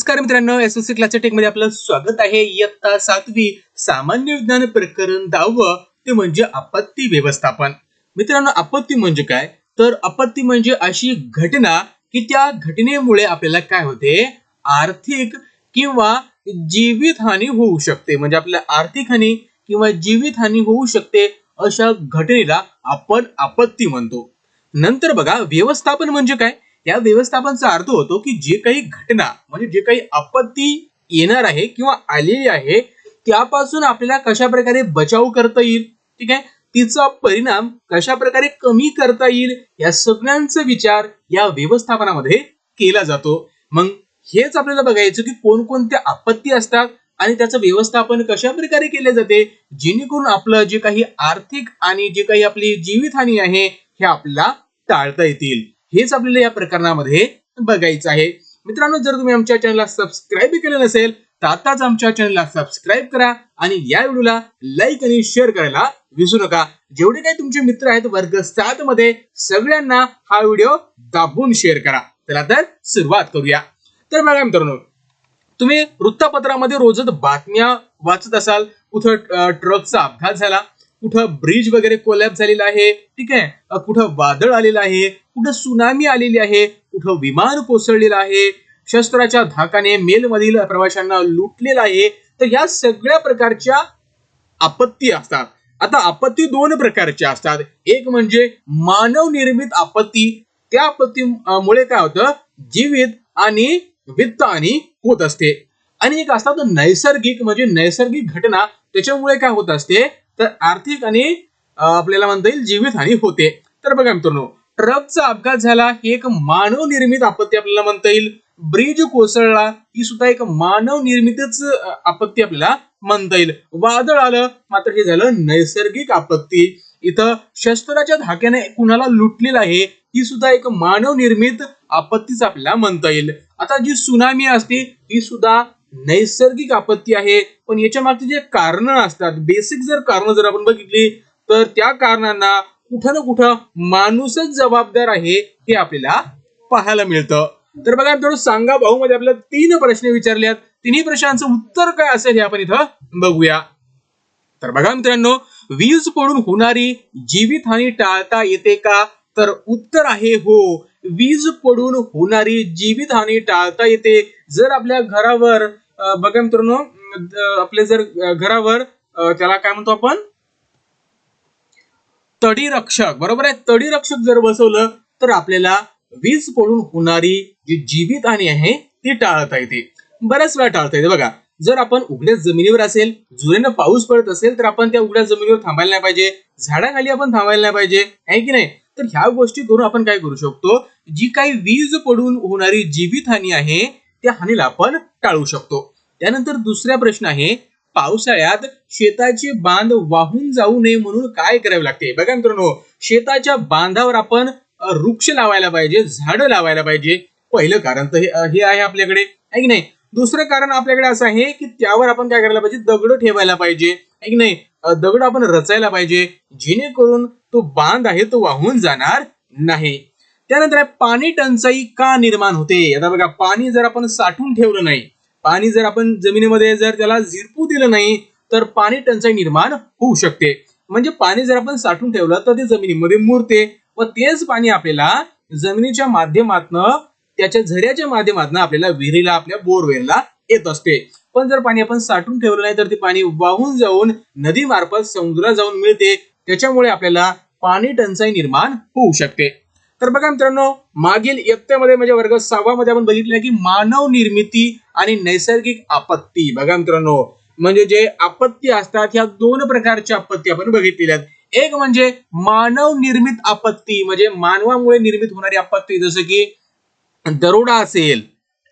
नमस्कार मित्रांनो एसएससी क्लासच्या टेकमध्ये आपलं स्वागत आहे. इयत्ता सातवी सामान्य विज्ञान प्रकरण दहावं ते म्हणजे आपत्ती व्यवस्थापन. मित्रांनो आपत्ती म्हणजे काय? तर आपत्ती म्हणजे अशी घटना की त्या घटनेमुळे आपल्याला काय होते? आर्थिक किंवा जीवित हानी होऊ शकते. म्हणजे आपल्याला आर्थिक हानी किंवा जीवित हानी होऊ शकते अशा घटनेला आपण आपत्ती म्हणतो. नंतर बघा व्यवस्थापन म्हणजे काय? त्या व्यवस्थापनचा अर्थ होतो की जे काही घटना म्हणजे जे काही आपत्ती येणार आहे किंवा आलेली आहे त्यापासून आपल्याला कशा प्रकारे बचाव करता येईल? ठीक आहे? तिचा परिणाम कशा प्रकारे कमी करता येईल? या सगळ्यांचा विचार या व्यवस्थापनामध्ये केला जातो. मग हेच आपल्याला बघायचं की कोणकोणत्या आपत्ती असतात आणि त्याचं व्यवस्थापन कशा प्रकारे केले जाते? जेणेकरून आपलं जे काही आर्थिक आणि जे काही आपली जीवितहानी आहे हे आपल्याला टाळता येतील. हेच आपल्याला या प्रकरणामध्ये बघायचं आहे. मित्रांनो जर तुम्ही आमच्या चॅनलला सबस्क्राईब केलं नसेल तर आताच आमच्या चॅनलला सबस्क्राईब करा आणि या व्हिडिओला लाईक आणि शेअर करायला विसरू नका. जेवढे काही तुमचे मित्र आहेत वर्ग सात मध्ये सगळ्यांना हा व्हिडिओ दाबून शेअर करा. चला तर सुरुवात करूया. तर बघा मित्रांनो तुम्ही वृत्तपत्रामध्ये रोजच बातम्या वाचत असाल कुठं ट्रकचा अपघात झाला कुठं ब्रिज वगैरे कोलॅप झालेला आहे ठीक आहे? कुठं वादळ आलेलं आहे कुठं सुनामी आलेली आहे कुठं विमान कोसळलेलं आहे शस्त्राच्या धाकाने मेलमधील प्रवाशांना लुटलेलं आहे तर या सगळ्या प्रकारच्या आपत्ती असतात. आता आपत्ती दोन प्रकारच्या असतात. एक म्हणजे मानव निर्मित आपत्ती. त्या आपत्तीमुळे काय होतं? जीवित आणि वित्त हानी होत असते. आणि एक असतात नैसर्गिक म्हणजे नैसर्गिक घटना. त्याच्यामुळे काय होत असते? तर आर्थिक आणि आपल्याला म्हणता येईल जीवित हानी होते. तर बघा मित्रांनो ट्रकचा अपघात झाला ही एक मानव निर्मित आपत्ती आपल्याला म्हणता येईल. ब्रिज कोसळला ही सुद्धा एक मानव निर्मितच आपत्ती आपल्याला म्हणता येईल. वादळ आलं मात्र हे झालं नैसर्गिक आपत्ती. इथं शस्त्राच्या धाक्याने कुणाला लुटलेलं आहे ही सुद्धा एक मानव निर्मित आपत्तीच आपल्याला म्हणता येईल. आता जी सुनामी असते ही सुद्धा नैसर्गिक आपत्ती आहे. पण याच्या मागचे जे कारण असतात बेसिक जर कारण जर आपण बघितली तर त्या कारणांना कुठं ना कुठं माणूसच जबाबदार आहे हे आपल्याला पाहायला मिळतं. तर बघा थोडं सांगा भाऊ मध्ये आपल्याला तीन प्रश्न विचारले आहेत तिन्ही प्रश्नांचं उत्तर काय असेल हे आपण इथं बघूया. तर बघा मित्रांनो वीज पडून होणारी जीवितहानी टाळता येते का? तर उत्तर आहे हो. वीज पडून होणारी जीवितहानी टाळता येते. जर आपल्या घरावर बघा मित्रांनो आपले जर घरावर त्याला काय म्हणतो आपण? तडी रक्षक बरोबर आहे? तडी रक्षक जर बसवलं तर आपल्याला वीज पडून होणारी जी जीवितहानी आहे ती टाळता येते. बऱ्याच वेळा टाळता येते. बघा जर आपण उघड्या जमिनीवर असेल जुरेनं पाऊस पडत असेल तर आपण त्या उघड्या जमिनीवर थांबायला नाही पाहिजे. झाडाखाली आपण थांबायला नाही पाहिजे. आहे की नाही? तर ह्या गोष्टी करून आपण काय करू शकतो? जी काही वीज पडून होणारी जीवितहानी आहे त्या हानीला आपण टाळू शकतो. त्यानंतर दुसरा प्रश्न आहे पावसाळ्यात शेताचे बांध वाहून जाऊ नये म्हणून काय करावे लागते? बघा मित्रांनो शेताच्या बांधावर आपण वृक्ष लावायला पाहिजे झाडं लावायला पाहिजे. पहिलं कारण तर हे हे आहे आपल्याकडे आहे की नाही? दुसरं कारण आपल्याकडे असं आहे की त्यावर आपण काय करायला पाहिजे? दगड ठेवायला पाहिजे आहे की नाही? दगड आपण रचायला पाहिजे जेणेकरून तो बांध आहे तो वाहून जाणार नाही. त्यानंतर आहे पाणी टंचाई का निर्माण होते? आता बघा पाणी जर आपण साठवून ठेवलं नाही पाणी जर आपण जमिनीमध्ये जर त्याला झिरपू दिलं नाही तर पाणी टंचाई निर्माण होऊ शकते. म्हणजे पाणी जर आपण साठवून ठेवलं तर ते जमिनीमध्ये मुरते. व तेच पाणी आपल्याला जमिनीच्या माध्यमातनं त्याच्या झऱ्याच्या माध्यमातून आपल्याला विहिरीला आपल्या बोरवेलला येत असते. पण जर पाणी आपण साठवून ठेवलं नाही तर ते पाणी वाहून जाऊन नदी मार्फत समुद्रात जाऊन मिळते. त्याच्यामुळे आपल्याला पाणी टंचाई निर्माण होऊ शकते. तर बघा मित्रांनो मागील इयत्तेमध्ये म्हणजे वर्ग सहावा मध्ये आपण बघितलं की मानव निर्मिती आणि नैसर्गिक आपत्ती. बघा मित्रांनो म्हणजे जे आपत्ती असतात ह्या दोन प्रकारच्या आपत्ती आपण बघितलेल्या आहेत. एक म्हणजे मानव निर्मित आपत्ती म्हणजे मानवामुळे निर्मित होणारी आपत्ती. जसं की दरोडा असेल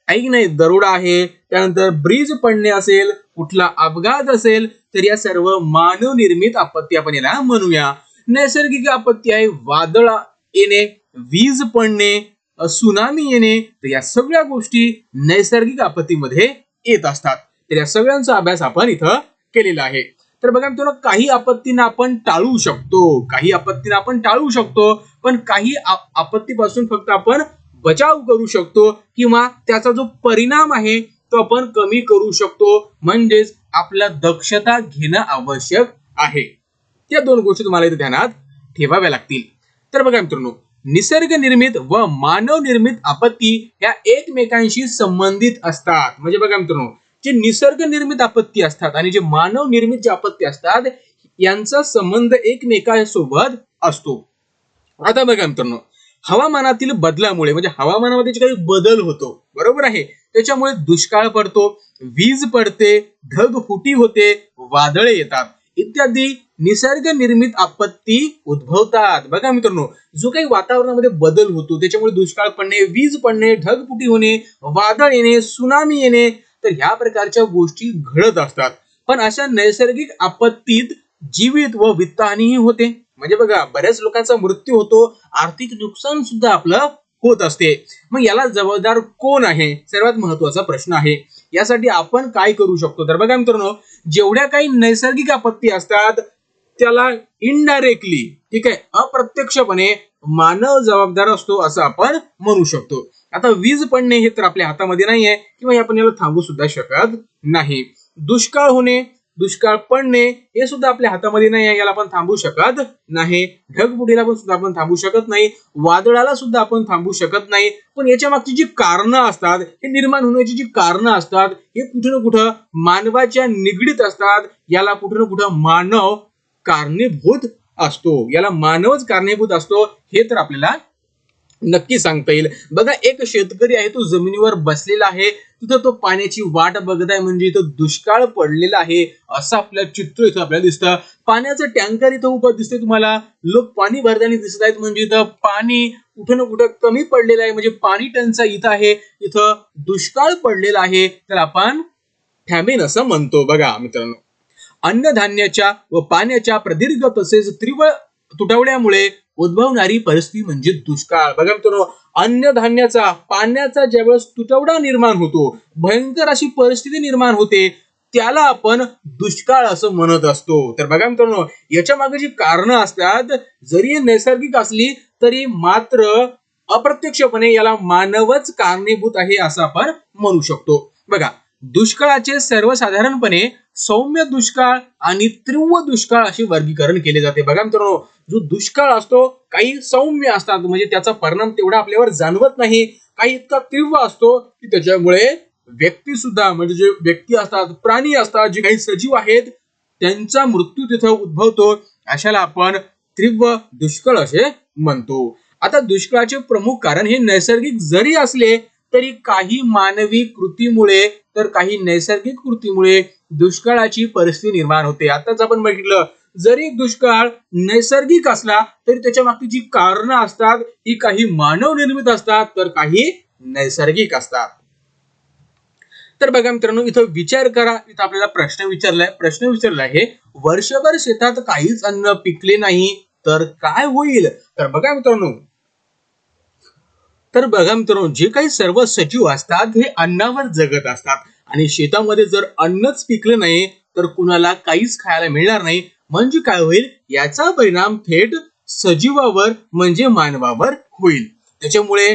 ऐक नाही दरोडा आहे त्यानंतर ब्रिज पडणे असेल कुठला अपघात असेल तर या सर्व मानव निर्मित आपत्ती आपण याला म्हणूया. नैसर्गिक आपत्ती आहे वादळ येणे वीज पडणे सुनामी येणे तर या सगळ्या गोष्टी नैसर्गिक आपत्तीमध्ये येत असतात. तर या सगळ्यांचा अभ्यास आपण इथं केलेला आहे. तर बघा मित्रांनो काही आपत्तींना आपण टाळू शकतो काही आपत्तींना आपण टाळू शकतो पण काही आपत्तीपासून फक्त आपण बचाव करू शकतो किंवा त्याचा जो परिणाम आहे तो आपण कमी करू शकतो. म्हणजेच आपल्या दक्षता घेणं आवश्यक आहे. त्या दोन गोष्टी तुम्हाला इथे ध्यानात ठेवाव्या लागतील. तर बघा मित्रांनो निसर्ग निर्मित व मानव निर्मित आपत्ती या एकमेकांशी संबंधित असतात. म्हणजे बघा मित्रांनो जे निसर्ग निर्मित आपत्ती असतात आणि जे मानव निर्मित जे आपत्ती असतात यांचा संबंध एकमेकांसोबत असतो. आता बघा मित्रांनो हवामानातील बदलामुळे म्हणजे हवामानामध्ये जे काही बदल होतो बरोबर आहे? त्याच्यामुळे दुष्काळ पडतो वीज पडते ढगफुटी होते वादळे येतात. इत्यादी निसर्ग निर्मित आपत्ती उद्भवतात. बघा मित्रांनो जो काही वातावरणामध्ये बदल होतो त्याच्यामुळे दुष्काळ पडणे वीज पडणे ढगफुटी होणे वादळ येणे सुनामी येणे तर ह्या प्रकारच्या गोष्टी घडत असतात. पण अशा नैसर्गिक आपत्तीत जीवित व वित्तहानीही होते. म्हणजे बघा बऱ्याच लोकांचा मृत्यू होतो आर्थिक नुकसान सुद्धा आपलं होत असते. मग याला जबाबदार कोण आहे? सर्वात महत्त्वाचा प्रश्न आहे. यासाठी आपण काय करू शकतो? तर बघा मित्रांनो जेवढ्या काही नैसर्गिक आपत्ती असतात त्याला इनडायरेक्टली ठीक आहे अप्रत्यक्षपणे मानव जबाबदार असतो असं आपण म्हणू शकतो. आता वीज पडणे हे तर आपल्या हातामध्ये नाहीये किंवा हे आपण याला थांबू सुद्धा शकत नाही. दुष्काळ होणे दुष्काळ पडणे हे सुद्धा आपल्या हातामध्ये नाही आहे याला आपण थांबू शकत नाही. ढगबुडीला पण सुद्धा आपण थांबू शकत नाही. वादळाला सुद्धा आपण थांबू शकत नाही. पण याच्या मागची जी कारणं असतात हे निर्माण होण्याची जी कारणं असतात हे कुठं ना कुठं मानवाच्या निगडीत असतात. याला कुठं ना कुठं मानव कारणीभूत असतो. याला मानवच कारणीभूत असतो हे तर आपल्याला नक्की सांगता येईल. बघा एक शेतकरी आहे तो जमिनीवर बसलेला आहे. तिथं तो पाण्याची वाट बघत आहे म्हणजे इथं दुष्काळ पडलेला आहे असं आपलं चित्र इथं आपल्याला दिसतं. पाण्याचं टँकर इथं उभं दिसतंय तुम्हाला. लोक पाणी भरताना दिसत आहेत म्हणजे इथं पाणी कुठं ना कुठं कमी पडलेलं आहे म्हणजे पाणी टंचाई इथं आहे. इथं दुष्काळ पडलेला आहे तर आपण फॅमिन असं म्हणतो. बघा मित्रांनो. अन्नधान्याच्या व पाण्याच्या प्रदीर्घ तसेच तीव्र तुटवड्यामुळे उद्भवणारी परिस्थिती म्हणजे दुष्काळ. बघा मित्रांनो अन्नधान्याचा पाण्याचा ज्यावेळेस तुटवडा निर्माण होतो भयंकर अशी परिस्थिती निर्माण होते त्याला आपण दुष्काळ असं म्हणत असतो. तर बघा मित्रांनो याच्या मागे जी कारणं असतात जरी नैसर्गिक असली तरी मात्र अप्रत्यक्षपणे याला मानवच कारणीभूत आहे असं आपण म्हणू शकतो. बघा दुष्काळाचे सर्वसाधारणपणे सौम्य दुष्काळ आणि तीव्र दुष्काळ असे वर्गीकरण केले जाते. बघा मित्रांनो जो दुष्काळ असतो काही सौम्य असतात. म्हणजे त्याचा परिणाम तेवढा आपल्यावर जाणवत नाही. काही इतका तीव्र असतो की त्याच्यामुळे व्यक्ती सुद्धा म्हणजे जे व्यक्ती असतात प्राणी असतात जे काही सजीव आहेत त्यांचा मृत्यू तिथं उद्भवतो. अशाला आपण तीव्र दुष्काळ असे म्हणतो. आता दुष्काळाचे प्रमुख कारण हे नैसर्गिक जरी असले तरी काही मानवी कृतीमुळे तर काही नैसर्गिक कृतीमुळे दुष्काळाची परिस्थिती निर्माण होते. आताच आपण बघितलं जरी दुष्काळ नैसर्गिक असला तरी त्याच्या मागची जी कारणं असतात ही काही मानव निर्मित असतात तर काही नैसर्गिक असतात. तर बघा मित्रांनो इथं विचार करा. इथं आपल्याला प्रश्न विचारलाय. प्रश्न विचारला आहे वर्षभर शेतात काहीच अन्न पिकले नाही तर काय होईल? तर बघा मित्रांनो तर बघा मित्रांनो जे काही सर्व सजीव असतात हे अन्नावर जगत असतात. आणि शेतामध्ये जर अन्नच पिकलं नाही तर कुणाला काहीच खायला मिळणार नाही. म्हणजे काय होईल? याचा परिणाम थेट सजीवावर म्हणजे मानवावर होईल. त्याच्यामुळे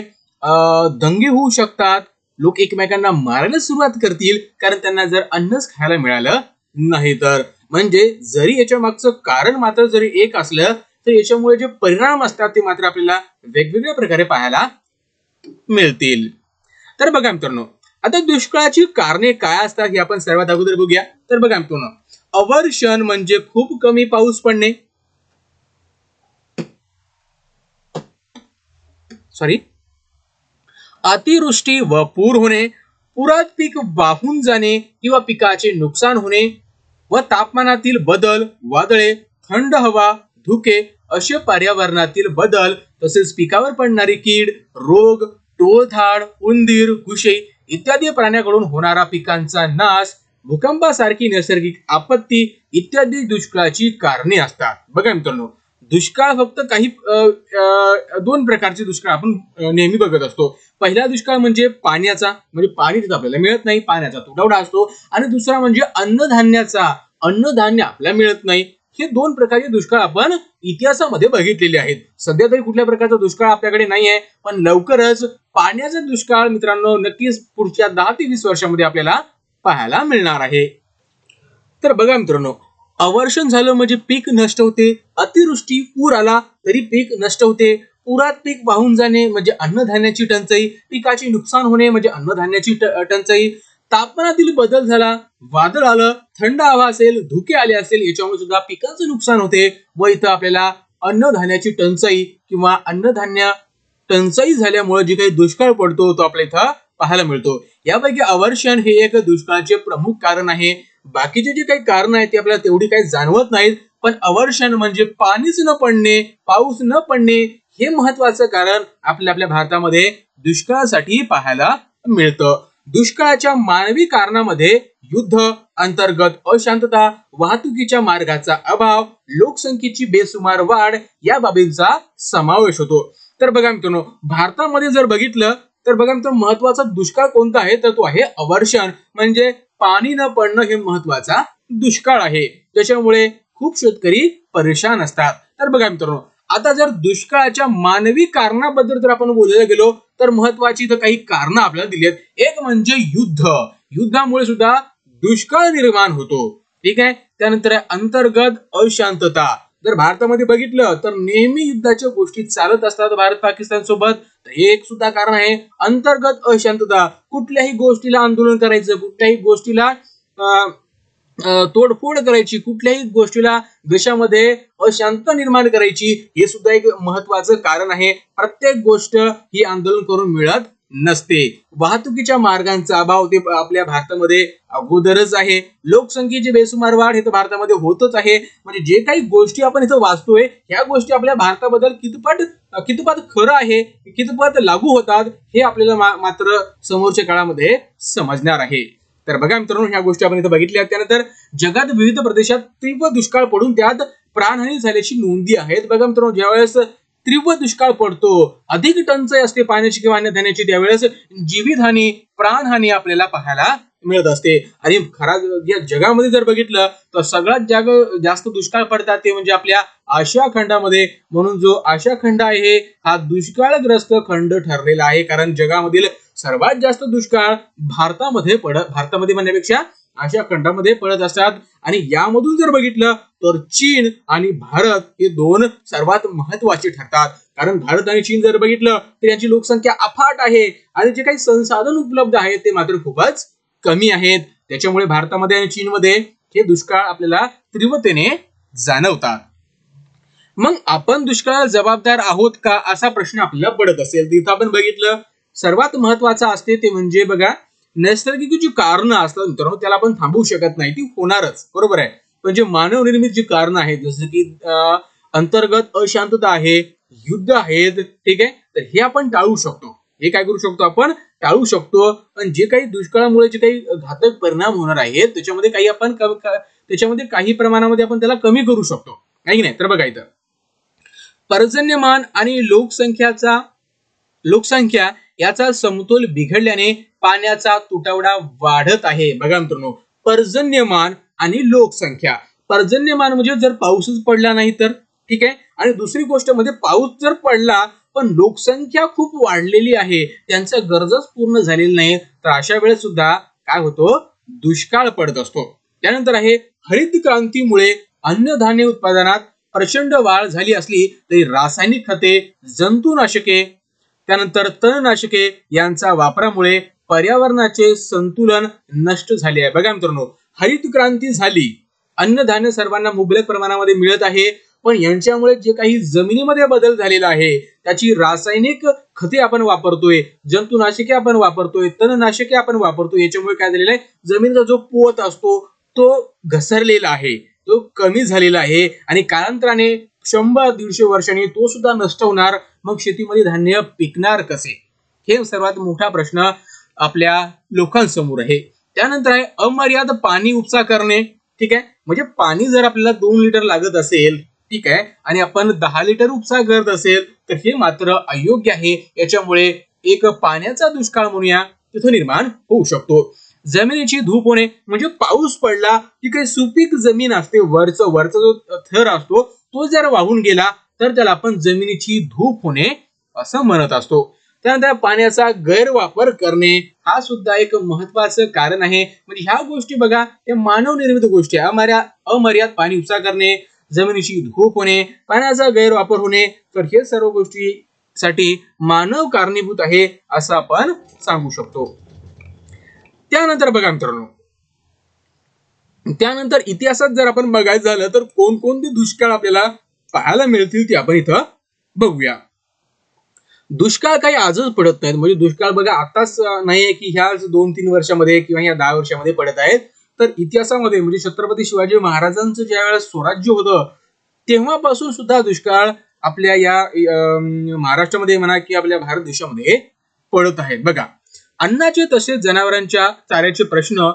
अं, दंगे होऊ शकतात. लोक एकमेकांना मारायला सुरुवात करतील कारण त्यांना जर अन्नच खायला मिळालं नाही तर. म्हणजे जरी याच्या मागचं कारण मात्र जरी एक असलं तर याच्यामुळे जे परिणाम असतात ते मात्र आपल्याला वेगवेगळ्या प्रकारे पाहायला मिळतील. तर बघा मित्रांनो आता दुष्काळाची कारणे काय असतात हे आपण सर्वात अगोदर बघूया. तर बघा मित्रांनो अवर्षण म्हणजे खूप कमी पाऊस पडणे. सॉरी अतिवृष्टी व पूर होणे पुरात पीक वाहून जाणे किंवा पिकाचे नुकसान होणे व तापमानातील बदल वादळे थंड हवा धुके असे पर्यावरणातील बदल तसेच पिकावर पडणारी कीड रोग टोळधाड उंदीर घुशे इत्यादी प्राण्याकडून होणारा पिकांचा नाश भूकंपासारखी नैसर्गिक आपत्ती इत्यादी दुष्काळाची कारणे असतात. बघा मित्रांनो दुष्काळ फक्त काही दोन प्रकारचे दुष्काळ आपण नेहमी बघत असतो. पहिला दुष्काळ म्हणजे पाण्याचा म्हणजे पाणी तिथं आपल्याला मिळत नाही पाण्याचा तुटवडा असतो. आणि दुसरा म्हणजे अन्नधान्याचा अन्नधान्य आपल्याला मिळत नाही. हे दोन प्रकारचे दुष्काळ आपण इतिहासामध्ये बघितलेले आहेत. सध्या तरी कुठल्या प्रकारचा दुष्काळ आपल्याकडे नाही आहे पण लवकरच पाण्याचा दुष्काळ मित्रांनो नक्कीच पुढच्या दहा ते वीस वर्षामध्ये आपल्याला पाहायला मिळणार आहे. तर बघा मित्रांनो अवर्षण झालं म्हणजे पीक नष्ट होते अतिवृष्टी पूर आला तरी पीक नष्ट होते. पुरात पीक वाहून जाणे म्हणजे अन्नधान्याची टंचाई पिकाचे नुकसान होणे म्हणजे अन्नधान्याची टंचाई तापमानातील बदल झाला वादळ आलं थंड हवा असेल धुके आले असेल याच्यामुळे सुद्धा पिकांचं नुकसान होते व इथं आपल्याला अन्नधान्याची टंचाई किंवा अन्नधान्य टंचाई झाल्यामुळे जे काही दुष्काळ पडतो तो आपल्या इथं पाहायला मिळतो. यापैकी अवर्षण हे एक दुष्काळाचे प्रमुख कारण आहे. बाकीचे जे काही कारण आहेत ते आपल्याला तेवढी काही जाणवत नाहीत. पण अवर्षण म्हणजे पाणीच न पडणे पाऊस न पडणे हे महत्वाचं कारण आपल्या आपल्या भारतामध्ये दुष्काळासाठी पाहायला मिळतं. दुष्काळाच्या मानवी कारणामध्ये युद्ध अंतर्गत अशांतता वाहतुकीच्या मार्गाचा अभाव लोकसंख्येची बेसुमार वाढ या बाबींचा समावेश होतो. तर बघा मित्रांनो भारतामध्ये जर बघितलं तर बघा मित्रांनो महत्त्वाचा दुष्काळ कोणता आहे? तर तो आहे अवर्षण. म्हणजे पाणी न पडणं हे महत्त्वाचा दुष्काळ आहे. त्याच्यामुळे खूप शेतकरी परेशान असतात. तर बघा मित्रांनो आता जर दुष्काळाच्या मानवी कारणाबद्दल जर आपण बोलायला गेलो तर महत्वाची इथं काही कारण आपल्याला दिली आहेत. एक म्हणजे युद्ध. युद्धामुळे सुद्धा दुष्काळ निर्माण होतो. ठीक आहे? त्यानंतर अंतर्गत अशांतता. जर भारतामध्ये बघितलं तर नेहमी युद्धाच्या गोष्टी चालत असतात भारत पाकिस्तान सोबत. तर हे एक सुद्धा कारण आहे अंतर्गत अशांतता. कुठल्याही गोष्टीला आंदोलन करायचं कुठल्याही गोष्टीला तोडफोड करायची कुठल्याही गोष्टीला देशामध्ये अशांतता निर्माण करायची हे सुद्धा एक महत्वाचं कारण आहे. प्रत्येक गोष्ट ही आंदोलन करून मिळत नसते. वाहतुकीच्या मार्गांचा अभाव ते आपल्या भारतामध्ये अगोदरच आहे. लोकसंख्येची बेसुमार वाढ हे तर भारतामध्ये होतच आहे. म्हणजे जे काही गोष्टी आपण इथं वाचतोय ह्या गोष्टी आपल्या भारताबद्दल कितपत कितपत खरं आहे कितपत लागू होतात हे आपल्याला मात्र समोरच्या काळामध्ये समजणार आहे. तर बघा मित्रांनो ह्या गोष्टी आपण इथं बघितल्या. त्यानंतर जगात विविध प्रदेशात तीव्र दुष्काळ पडून त्यात प्राणहानी झाल्याची नोंदी आहेत. बघा मित्रांनो ज्यावेळेस तीव्र दुष्काळ पडतो अधिक टंचाई असते पाण्याची किंवा अन्नधान्याची त्यावेळेस जीवितहानी प्राणहानी आपल्याला पाहायला मिळत असते. आणि खरा या जगामध्ये जर बघितलं तर सगळ्यात जाग जास्त दुष्काळ पडतात ते म्हणजे आपल्या आशिया खंडामध्ये. म्हणून जो आशिया खंड आहे हा दुष्काळग्रस्त खंड ठरलेला आहे. कारण जगामधील सर्वात जास्त दुष्काळ भारतामध्ये पडत भारतामध्ये म्हणण्यापेक्षा आशिया खंडामध्ये पडत असतात. आणि यामधून जर बघितलं तर चीन आणि भारत हे दोन सर्वात महत्त्वाचे ठरतात. कारण भारत आणि चीन जर बघितलं तर यांची लोकसंख्या अफाट आहे. आणि जे काही संसाधन उपलब्ध आहेत ते मात्र खूपच कमी आहेत. त्याच्यामुळे भारतामध्ये आणि चीनमध्ये हे दुष्काळ आपल्याला तीव्रतेने जाणवतात. मग आपण दुष्काळाला जबाबदार आहोत का? असा प्रश्न आपल्याला पडत असेल. तिथं आपण बघितलं सर्वात महत्वाचं असते ते म्हणजे बघा नैसर्गिक जी कारणं असतात मित्रांनो त्याला आपण थांबवू शकत नाही ती होणारच बरोबर आहे? पण जे मानवनिर्मित जी कारणं आहेत जसं की अंतर्गत अशांतता आहे युद्ध आहेत ठीक आहे? तर हे आपण टाळू शकतो. हे काय करू शकतो आपण? टाळू शकतो. पण जे काही दुष्काळामुळे जे काही घातक परिणाम होणार आहेत त्याच्यामध्ये काही आपण त्याच्यामध्ये काही प्रमाणामध्ये आपण त्याला कमी करू शकतो. की नाही? तर बघा इथं. पर्जन्यमान आणि लोकसंख्याचा लोकसंख्या याचा समतोल बिघडल्याने पाण्याचा तुटवडा वाढत आहे. बघा मित्रांनो पर्जन्यमान आणि लोकसंख्या. पर्जन्यमान म्हणजे जर पाऊसच पडला नाही तर ठीक आहे? आणि दुसरी गोष्ट म्हणजे पाऊस जर पडला पण लोकसंख्या खूप वाढलेली आहे त्यांच्या गरजच पूर्ण झालेली नाही तर अशा वेळेस सुद्धा काय होतो? दुष्काळ पडत असतो. त्यानंतर आहे हरित क्रांतीमुळे अन्नधान्य उत्पादनात प्रचंड वाढ झाली असली तरी रासायनिक खते जंतुनाशके त्यानंतर तणनाशके यांचा वापरामुळे पर्यावरणाचे संतुलन नष्ट झाले आहे. बघा मित्रांनो हरित क्रांती झाली. अन्नधान्य सर्वांना मुबलक प्रमाणामध्ये मिळत आहे. पण यांच्यामुळे जे काही जमिनीमध्ये बदल झालेला आहे त्याची रासायनिक खते आपण वापरतोय जंतुनाशके आपण वापरतोय तणनाशके आपण वापरतोय याच्यामुळे काय झालेलं आहे? जमिनीचा जो पोत असतो तो घसरलेला आहे. तो कमी झालेला आहे. आणि कालांतराने शंभर दीडशे वर्षांनी तो सुद्धा नष्ट होणार मग शेतीमध्ये धान्य पिकणार कसे? हे सर्वात मोठा प्रश्न आपल्या लोकांसमोर आहे. त्यानंतर आहे अमर्याद पाणी उपसा करणे. ठीक आहे? म्हणजे पाणी जर आपल्याला दोन लिटर लागत असेल ठीक आहे आणि आपण दहा लिटर उपसा करत असेल तर हे मात्र अयोग्य आहे. याच्यामुळे एक पाण्याचा दुष्काळ म्हणूया तिथं निर्माण होऊ शकतो. जमिनीची धूप होणे म्हणजे पाऊस पडला की काही सुपीक जमीन असते वरचं वरचा जो थर असतो तो जर वाहून गेला तर त्याला आपण जमिनीची धूप होणे असं म्हणत असतो. त्यानंतर पाण्याचा गैरवापर करणे हा सुद्धा एक महत्वाचं कारण आहे. म्हणजे ह्या गोष्टी बघा या मानव निर्मित गोष्टी अमर्या अमर्याद पाणी उपसा करणे जमिनीची धूप होणे पाण्याचा गैरवापर होणे तर हे सर्व गोष्टी साठी मानव कारणीभूत आहे असं आपण सांगू शकतो. त्यानंतर बघा मित्रांनो. त्यानंतर इतिहासात जर आपण बघायचं झालं तर कोणकोणते दुष्काळ आपल्याला पाहायला मिळतील ते आपण इथं बघूया. दुष्काळ काही आजच पडत नाहीत. म्हणजे दुष्काळ बघा आताच नाहीये की ह्या दोन तीन वर्षामध्ये किंवा ह्या दहा वर्षामध्ये पडत आहेत. तर इतिहासामध्ये म्हणजे छत्रपती शिवाजी महाराजांचं ज्या वेळेस स्वराज्य होतं तेव्हापासून सुद्धा दुष्काळ आपल्या या अं, महाराष्ट्रामध्ये म्हणा की आपल्या भारत देशामध्ये पडत आहेत. बघा. अन्नाचे तसेच जनावरांच्या चाऱ्याचे प्रश्न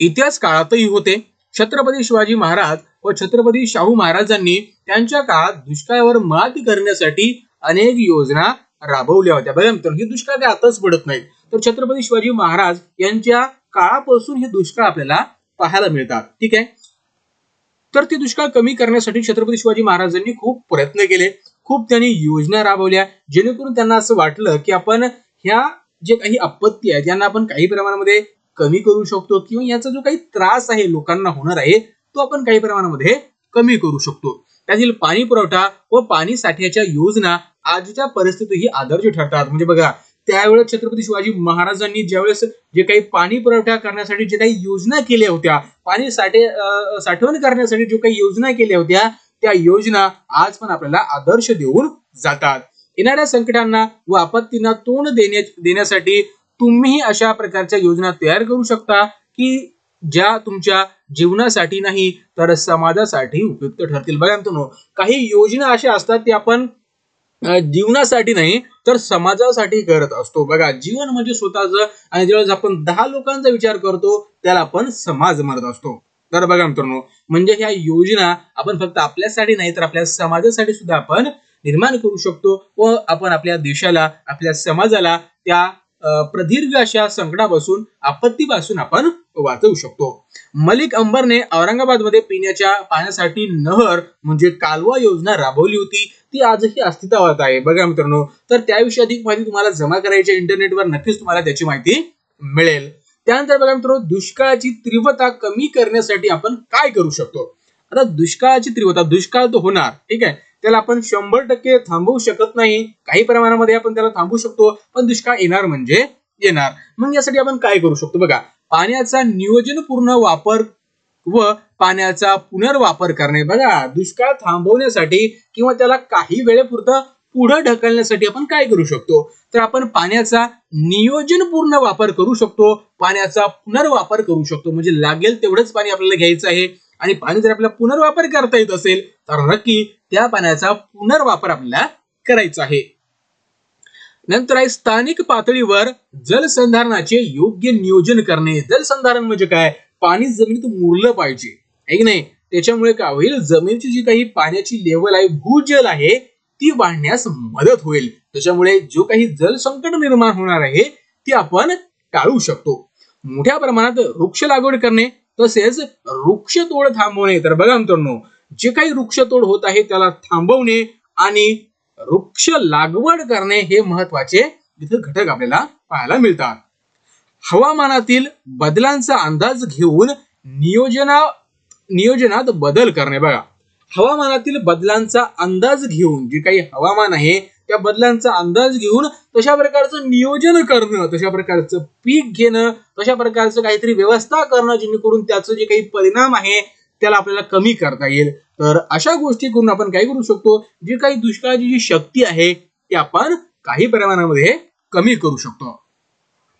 इतिहास काळातही होते. छत्रपती शिवाजी महाराज व छत्रपती शाहू महाराजांनी त्यांच्या काळात दुष्काळावर मात करण्यासाठी अनेक योजना राबवल्या होत्या. बघा मित्रांनो हे दुष्काळ काय आताच पडत नाहीत. तर छत्रपती शिवाजी महाराज यांच्या काळापासून हे दुष्काळ आपल्याला पाहायला मिळतात. ठीक आहे? तर ते दुष्काळ कमी करण्यासाठी छत्रपती शिवाजी महाराजांनी खूप प्रयत्न केले. खूप त्यांनी योजना राबवल्या. जेणेकरून त्यांना असं वाटलं की आपण ह्या जे काही आपत्ती आहेत यांना आपण काही प्रमाणामध्ये कमी करू शकतो किंवा याचा जो काही त्रास आहे लोकांना होणार आहे तो आपण काही प्रमाणामध्ये कमी करू शकतो. त्यातील पाणी पुरवठा व पाणी साठ्याच्या योजना आजच्या परिस्थितीही आदर्श ठरतात. म्हणजे बघा त्यावेळेस छत्रपती शिवाजी महाराजांनी ज्यावेळेस जे काही पाणी पुरवठा करण्यासाठी जे काही योजना केल्या होत्या पाणी साठे साठवण करण्यासाठी जो काही योजना केल्या होत्या त्या योजना आज पण आपल्याला आदर्श देऊन जातात. येणाऱ्या संकटांना व आपत्तींना तोंड देण्या देण्यासाठी तुम्ही अशा प्रकारच्या योजना तयार करू शकता की ज्या तुमच्या जीवनासाठी नाही तर समाजासाठी उपयुक्त ठरतील. बघा मित्रांनो काही योजना अशा असतात की आपण जीवनासाठी नाही तर समाजासाठी करत असतो. बघा जीवन म्हणजे स्वतःचं आणि ज्यावेळेस आपण दहा लोकांचा विचार करतो त्याला आपण समाज म्हणत असतो. तर बघा मित्रांनो म्हणजे ह्या योजना आपण फक्त आपल्यासाठी नाही तर आपल्या समाजासाठी सुद्धा आपण निर्माण करू शकतो व आपण आपल्या देशाला आपल्या समाजाला त्या प्रदीर्घ अशा संकटापासून आपत्तीपासून आपण वाचवू शकतो. मलिक अंबरने औरंगाबादमध्ये पिण्याच्या पाण्यासाठी नहर म्हणजे कालवा योजना राबवली होती. ती आजही अस्तित्वात आहे. बघा मित्रांनो तर त्याविषयी अधिक माहिती तुम्हाला जमा करायची इंटरनेटवर नक्कीच तुम्हाला त्याची माहिती मिळेल. त्यानंतर बघा मित्रांनो दुष्काळाची तीव्रता कमी करण्यासाठी आपण काय करू शकतो? आता दुष्काळाची तीव्रता दुष्काळ तो होणार ठीक आहे. त्याला आपण शंभर टक्के थांबवू शकत नाही. काही प्रमाणामध्ये आपण त्याला थांबवू शकतो पण दुष्काळ येणार म्हणजे येणार. मग यासाठी आपण काय करू शकतो? बघा पाण्याचा नियोजनपूर्ण वापर व पाण्याचा पुनर्वापर करणे. बघा दुष्काळ थांबवण्यासाठी किंवा त्याला काही वेळेपुरतं पुढे ढकलण्यासाठी आपण काय करू शकतो? तर आपण पाण्याचा नियोजनपूर्ण वापर करू शकतो पाण्याचा पुनर्वापर करू शकतो. म्हणजे लागेल तेवढंच पाणी आपल्याला घ्यायचं आहे. आणि पाणी जर आपला पुनर्वापर करता येत असेल तर नक्की त्या पाण्याचा पुनर्वापर आपल्याला करायचा आहे. नंतर आहे स्थानिक पातळीवर जलसंधारणाचे योग्य नियोजन करणे. जलसंधारण म्हणजे काय? पाणी जमिनीत मुरलं पाहिजे. आहे की नाही? त्याच्यामुळे काय होईल? जमिनीची जी काही पाण्याची लेवल आहे भूजल आहे ती वाढण्यास मदत होईल. त्याच्यामुळे जो काही जलसंकट निर्माण होणार आहे ती आपण टाळू शकतो. मोठ्या प्रमाणात वृक्ष लागवड करणे तसेच वृक्षतोड थांबवणे. तर बघा मित्रांनो जे काही वृक्षतोड होत आहे त्याला थांबवणे आणि वृक्ष लागवड करणे हे महत्त्वाचे इथं घटक आपल्याला पाहायला मिळतात. हवामानातील बदलांचा अंदाज घेऊन नियोजना नियोजनात बदल करणे. बघा हवामानातील बदलांचा अंदाज घेऊन जे काही हवामान आहे त्या बदलांचा अंदाज घेऊन तशा प्रकारचं नियोजन करणं तशा प्रकारचं पीक घेणं तशा प्रकारचं काहीतरी व्यवस्था करणं जेणेकरून त्याचं जे काही परिणाम आहे त्याला आपल्याला कमी करता येईल. तर अशा गोष्टी करून आपण काय करू शकतो? जी काही दुष्काळाची जी शक्ती आहे ती आपण काही प्रमाणामध्ये कमी करू शकतो.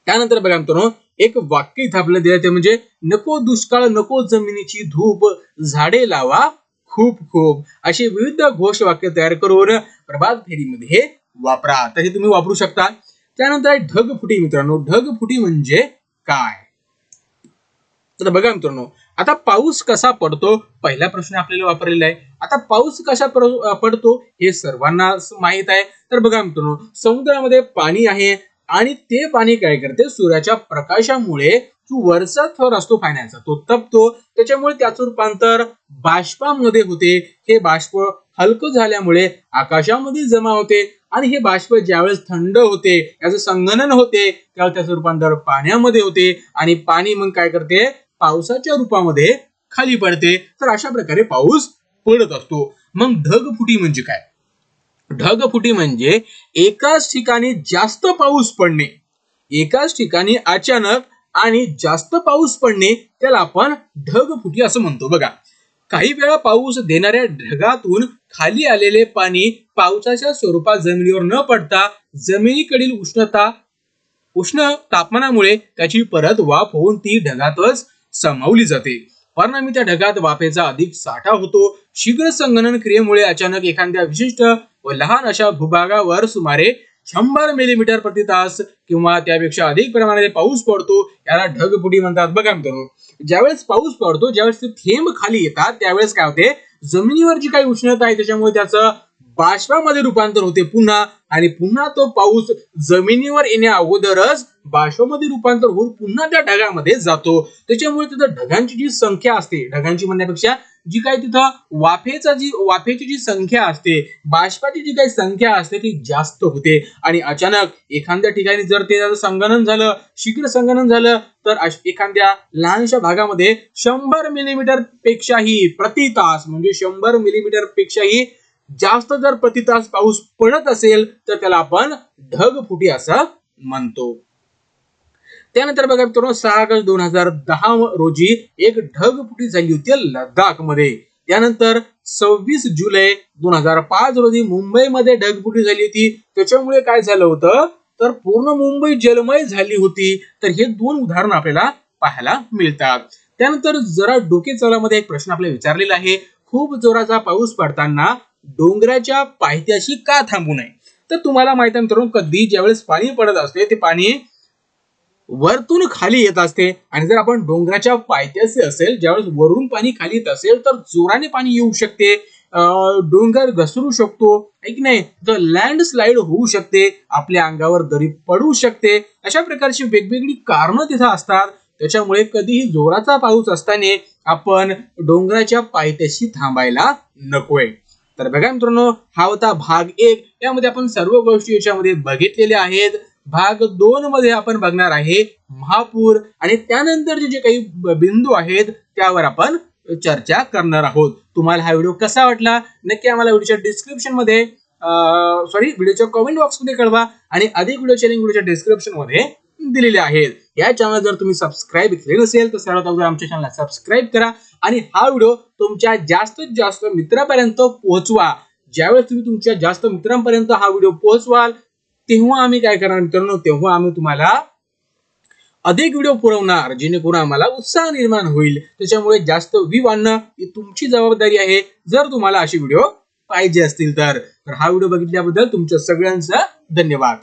त्यानंतर बघा मित्रांनो एक वाक्य इथं आपल्याला दिलं ते म्हणजे नको दुष्काळ नको जमिनीची धूप झाडे लावा खूप खूप अशी विविध घोष वाक्य तयार करून प्रभात फेरीमध्ये वापरा. तर हे तुम्ही वापरू शकता. त्यानंतर आहे ढगफुटी मित्रांनो. ढगफुटी म्हणजे काय? तर बघा मित्रांनो. आता पाऊस कसा पडतो? पहिला प्रश्न आपल्याला वापरलेला आहे. आता पाऊस कसा पडतो हे सर्वांना माहीत आहे. तर बघा मित्रांनो समुद्रामध्ये पाणी आहे आणि ते पाणी काय करते? सूर्याच्या प्रकाशामुळे जो वरचा थर असतो पाण्याचा तो तपतो त्याच्यामुळे त्याचं रूपांतर बाष्पामध्ये होते. हे बाष्प हलकं झाल्यामुळे आकाशामध्ये जमा होते आणि हे बाष्प ज्यावेळेस थंड होते याचं संगणन होते त्यावेळेस त्याचं रूपांतर पाण्यामध्ये होते आणि पाणी मग काय करते? पावसाच्या रूपामध्ये खाली पडते. तर अशा प्रकारे पाऊस पडत असतो. मग ढगफुटी म्हणजे काय? ढगफुटी म्हणजे एकाच ठिकाणी जास्त पाऊस पडणे. एकाच ठिकाणी अचानक आणि जास्त पाऊस पडणे त्याला आपण ढगफुटी असं म्हणतो. बघा काही वेळा पाऊस देणाऱ्या ढगातून खाली आलेले पाणी पावसाच्या स्वरूपात जमिनीवर न पडता जमिनीकडील उष्णता उष्ण तापमानामुळे त्याची परत वाफ होऊन ती ढगातच समावली जाते. परिणामी त्या ढगात वाफेचा अधिक साठा होतो. शीघ्र संगणन क्रियेमुळे अचानक एखाद्या विशिष्ट व लहान अशा भूभागावर सुमारे शंभर मिलीमीटर प्रति तास किंवा त्यापेक्षा अधिक प्रमाणात पाऊस पडतो याला ढगपुटी म्हणतात. बघा मित्रांनो ज्यावेळेस पाऊस पडतो ज्यावेळेस ते थेंब खाली येतात त्यावेळेस काय होते? जमिनीवर जी काही उष्णता आहे त्याच्यामुळे त्याचं बाष्पामध्ये रूपांतर होते पुन्हा. आणि पुन्हा तो पाऊस जमिनीवर येण्या अगोदरच बाष्पामध्ये रूपांतर होऊन पुन्हा त्या ढगामध्ये जातो. त्याच्यामुळे तिथं ढगांची जी संख्या असते ढगांची म्हणण्यापेक्षा जी काही तिथं वाफेचा जी वाफेची जी संख्या असते बाष्पाची जी काही संख्या असते ती जास्त होते. आणि अचानक एखाद्या ठिकाणी जर ते संगणन झालं शीघ्र संगणन झालं तर एखाद्या लहानशा भागामध्ये शंभर मिलीमीटर पेक्षाही प्रति तास म्हणजे शंभर मिलीमीटर पेक्षाही जास्त जर प्रति तास पाऊस पडत असेल तर त्याला आपण ढगफुटी असं म्हणतो. त्यानंतर बघा मित्रांनो सहा ऑगस्ट दोन हजार दहा रोजी एक ढगफुटी झाली होती लडाखमध्ये त्यानंतर सव्वीस जुलै दोन हजार पाच रोजी मुंबईमध्ये ढगफुटी झाली होती. त्याच्यामुळे काय झालं होतं? तर पूर्ण मुंबई जलमय झाली होती. तर हे दोन उदाहरण आपल्याला पाहायला मिळतात. त्यानंतर जरा डोके चौलामध्ये एक प्रश्न आपल्याला विचारलेला आहे. खूप जोराचा पाऊस पडताना डोंगराच्या पायथ्याशी का थांबू नये? तर तुम्हाला माहीत आहे मित्रांनो कधी ज्यावेळेस पाणी पडत असते ते पाणी वरतून खाली येत असते. आणि जर आपण डोंगराच्या पायथ्याशी असेल ज्यावेळेस वरून पाणी खाली येत असेल तर जोराने पाणी येऊ शकते. डोंगर घसरू शकतो. ऐक नाही? तर लँडस्लाईड होऊ शकते. आपल्या अंगावर दरी पडू शकते. अशा प्रकारची वेगवेगळी कारणं तिथं असतात. त्याच्यामुळे कधीही जोराचा पाऊस असताना आपण डोंगराच्या पायथ्याशी थांबायला नकोय. तर बघा मित्रांनो हा होता भाग एक. यामध्ये आपण सर्व गोष्टी याच्यामध्ये बघितलेल्या आहेत. भाग दोन मध्ये आपण बघणार आहे महापूर आणि त्यानंतरचे जे काही बिंदू आहेत त्यावर आपण चर्चा करणार आहोत. तुम्हाला हा व्हिडिओ कसा वाटला? नक्की आम्हाला व्हिडिओच्या डिस्क्रिप्शनमध्ये सॉरी व्हिडिओच्या कॉमेंट बॉक्समध्ये कळवा आणि अधिक व्हिडिओच्या लिंक व्हिडिओच्या डिस्क्रिप्शनमध्ये दिलेले आहेत. या चॅनल जर तुम्ही सबस्क्राईब केले नसेल तर सर्वात अगोदर आमच्या चॅनलला सबस्क्राईब करा. आणि हा व्हिडिओ तुमच्या जास्तीत जास्त मित्रापर्यंत पोहोचवा. ज्यावेळेस तुम्ही तुमच्या जास्त मित्रांपर्यंत हा व्हिडिओ पोहोचवाल तेव्हा आम्ही काय करणार मित्रांनो? तेव्हा आम्ही तुम्हाला अधिक व्हिडिओ पुरवणार जेणेकरून आम्हाला उत्साह निर्माण होईल. त्याच्यामुळे जास्त व्ह्यू आणणं ही तुमची जबाबदारी आहे. जर तुम्हाला असे व्हिडिओ पाहिजे असतील तर. हा व्हिडिओ बघितल्याबद्दल तुमच्या सगळ्यांचं धन्यवाद.